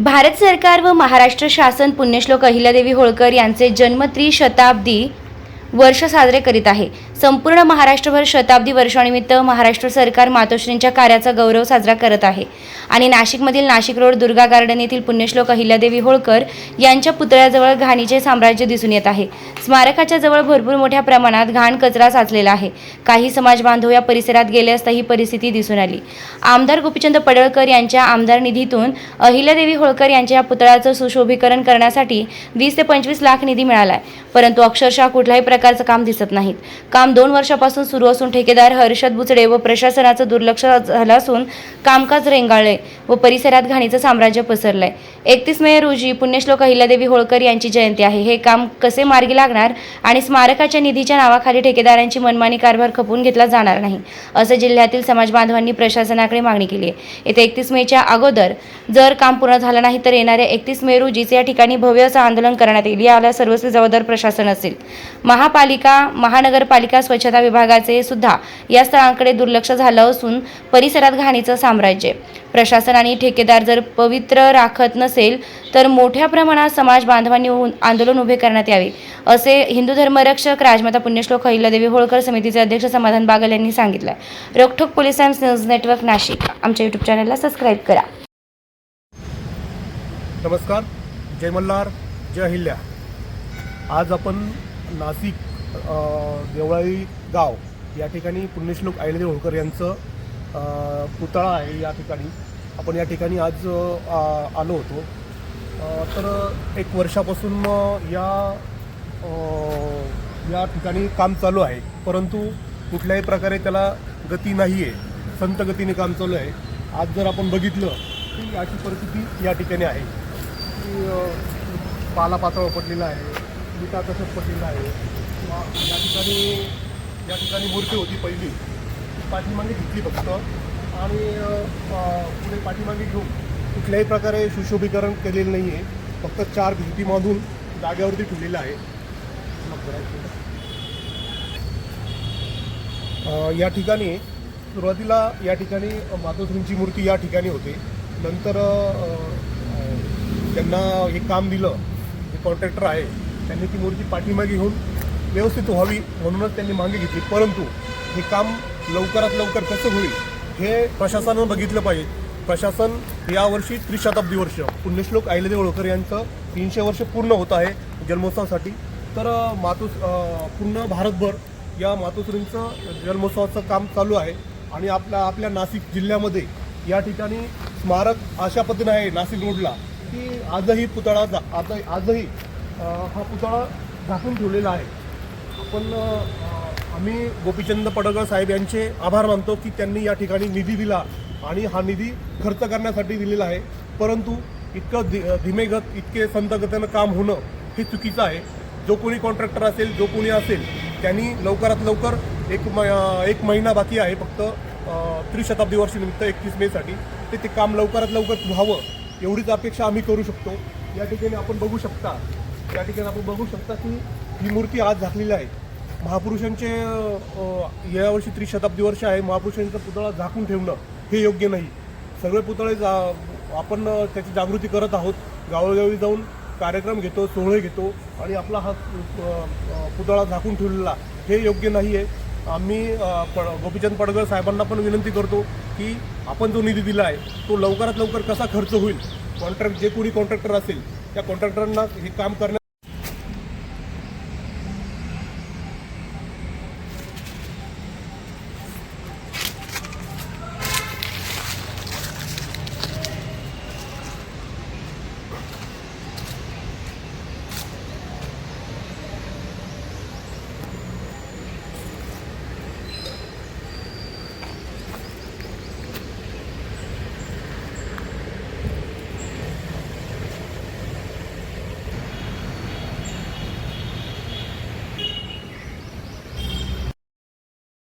भारत सरकार व महाराष्ट्र शासन पुण्यश्लोक अहिल्यादेवी होळकर यांचे जन्म त्रिशताब्दी वर्ष साजरे करीत आहे. संपूर्ण महाराष्ट्रभर शताब्दी वर्षानिमित्त महाराष्ट्र सरकार मातोश्रींच्या कार्याचा गौरव साजरा करत आहे. आणि नाशिकमधील नाशिक रोड दुर्गा गार्डन येथील पुण्यश्लोक अहिल्यादेवी होळकर यांच्या पुतळ्याजवळ घाणीचे साम्राज्य दिसून येत आहे. स्मारकाच्या जवळ भरपूर मोठ्या प्रमाणात घाण कचरा साचलेला आहे. काही समाज बांधव या परिसरात गेले असता ही परिस्थिती दिसून आली. आमदार गोपीचंद पडळकर यांच्या आमदार निधीतून अहिल्यादेवी होळकर यांच्या या पुतळ्याचं सुशोभीकरण करण्यासाठी वीस ते पंचवीस लाख निधी मिळाला आहे परंतु अक्षरशः कुठल्याही प्रकारचं काम दिसत नाहीत. काम दोन वर्षापासून सुरू असून ठेकेदार हर्षद बुचडे व प्रशासनाचं दुर्लक्ष झालं असून कामकाज रेंगाळले. व परिसरात घाणीचं साम्राज्य पसरलंय. एकतीस मे रोजी पुण्यश्लोक अहिल्यादेवी होळकर यांची जयंती आहे. हे काम कसे मार्गी लागणार आणि स्मारकाच्या निधीच्या नावाखाली ठेकेदारांची मनमानी कारभार खपवून घेतला जाणार नाही असं जिल्ह्यातील समाज बांधवांनी प्रशासनाकडे मागणी केली आहे. येत्या एकतीस मेच्या अगोदर जर काम पूर्ण झालं नाही तर येणाऱ्या एकतीस मे रोजीच या ठिकाणी भव्य असं आंदोलन करण्यात येईल याला सर्वस्वी जबाबदार प्रशासन असेल. महापालिका महानगरपालिका स्वच्छता विभागाचे सुद्धा या स्थळांकडे दुर्लक्ष झालं असून परिसरात घाणीचं साम्राज्य आहे. आणि ठेकेदार जर पवित्र राखत नसेल तर मोठ्या प्रमाणात समाज बांधवांनी आंदोलन उभे करण्यात यावे. असे हिंदू धर्मरक्षक राजमाता पुण्यश्लोक अहिल्यादेवी होळकर समितीचे अध्यक्ष समाधान बागल यांनी सांगितलं रोखोक police times news network Nashik. आमच्या यूट्यूब चॅनलला सबस्क्राईब करा. नमस्कार. जय मल्हार जय अहिल्या. आज आपण नाशिक देवळाई गाव या ठिकाणी पुण्यश्लोक अहिल्यादेव होळकर यांचं पुतळा आहे या ठिकाणी. आपण या ठिकाणी आज आलो होतो. तर एक वर्षापासून मग या या ठिकाणी काम चालू आहे. परंतु कुठल्याही प्रकारे त्याला गती नाही आहे संत गतीने काम चालू आहे. आज जर आपण बघितलं की याची परिस्थिती या ठिकाणी आहे. की अ, पाला पातळ पडलेला आहे. विटा तसंच पडलेला आहे. किंवा या ठिकाणी या ठिकाणी मूर्ती होती पहिली. पाठीमागे घेतली फक्त. आणि पुढे पाठीमागे घेऊन कुठल्याही प्रकारे सुशोभीकरण केलेलं नाही आहे फक्त चार भिंतीमधून जागेवरती ठेवलेलं आहे. या ठिकाणी सुरुवातीला या ठिकाणी मातोश्रींची मूर्ती या ठिकाणी होती. नंतर त्यांना हे काम दिलं जे कॉन्ट्रॅक्टर आहे त्यांनी ती मूर्ती पाठीमागे घेऊन व्यवस्थित व्हावी म्हणूनच त्यांनी मागे घेतली. परंतु हे काम लवकरात लवकर कसं होईल हे प्रशासनानं बघितलं पाहिजे. प्रशासन यावर्षी त्रिशताब्दी वर्ष पुण्यश्लोक आयले होळकर यांचं तीनशे वर्ष पूर्ण होत आहे जन्मोत्सवासाठी. तर मातोस पूर्ण भारतभर या मातोश्रींचं जन्मोत्सवाचं काम चालू आहे. आणि आपल्या आपल्या नाशिक जिल्ह्यामध्ये या ठिकाणी स्मारक अशा पद्धतीने आहे नाशिक रोडला की आजही पुतळा जा आता आजही हा पुतळा झाकून ठेवलेला आहे. आपण आम्ही गोपीचंद पडळकर साहेब यांचे आभार मानतो की त्यांनी या ठिकाणी निधी दिला आणि हा निधी खर्च करण्यासाठी दिलेला आहे. परंतु इतकं धि धीमेगत इतके संतगतीनं काम होणं हे चुकीचं आहे. जो कोणी कॉन्ट्रॅक्टर असेल जो कोणी असेल त्यांनी लवकरात लवकर एक म एक महिना बाकी आहे फक्त त्रिशताब्दी वर्षानिमित्त एकतीस मेसाठी ते ते काम लवकरात लवकर व्हावं एवढीच अपेक्षा आम्ही करू शकतो. या ठिकाणी आपण बघू शकता या ठिकाणी आपण बघू शकता की ही मूर्ती आज झाकलेली आहे. महापुरुषांचे यावर्षी त्रिशताब्दी वर्ष आहे. महापुरुषांचा पुतळा झाकून ठेवणं हे योग्य नाही. सगळे पुतळे जा आपण त्याची जागृती करत आहोत. गावोगावी जाऊन कार्यक्रम घेतो सोहळे घेतो आणि आपला हा पुतळा झाकून ठेवलेला हे योग्य नाही आहे आम्ही प गोपीचंद पडगळ साहेबांना पण विनंती करतो की आपण जो निधी दिला आहे तो लवकरात लवकर कसा खर्च होईल? कॉन्ट्रॅक्ट जे कोणी कॉन्ट्रॅक्टर असेल त्या कॉन्ट्रॅक्टरांना हे काम करण्या